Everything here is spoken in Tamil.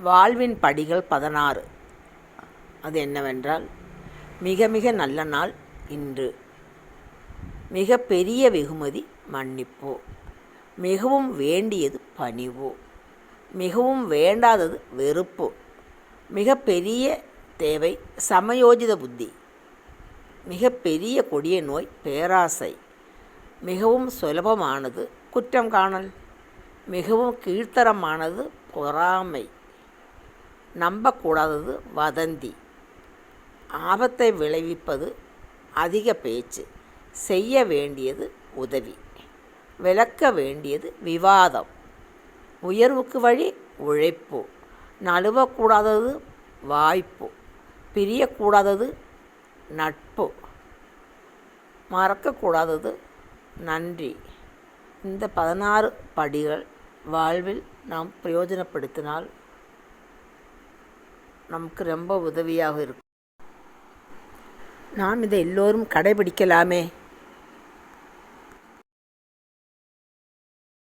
வாழ்வின் படிகள் பதினாறு. அது என்னவென்றால் மிக மிக நல்ல நாள் இன்று. மிக பெரிய வெகுமதி மன்னிப்போ. மிகவும் வேண்டியது பணிவோ. மிகவும் வேண்டாதது வெறுப்போ. மிக பெரிய தேவை சமயோஜித புத்தி. மிக பெரிய கொடிய நோய் பேராசை. மிகவும் சுலபமானது குற்றம் காணல். மிகவும் கீழ்த்தரமானது பொறாமை. நம்பக்கூடாதது வதந்தி. ஆபத்தை விளைவிப்பது அதிக பேச்சு செய்ய வேண்டியது உதவி விளக்க வேண்டியது விவாதம் உயர்வுக்கு வழி உழைப்பு நழுவக்கூடாதது வாய்ப்பு பிரியக்கூடாதது நட்பு மறக்கக்கூடாதது நன்றி. இந்த பதினாறு படிகள் வாழ்வில் நாம் பிரயோஜனப்படுத்தினால் நமக்கு ரொம்ப உதவியாக இருக்கும். நாம் இதை எல்லோரும் கடைபிடிக்கலாமே?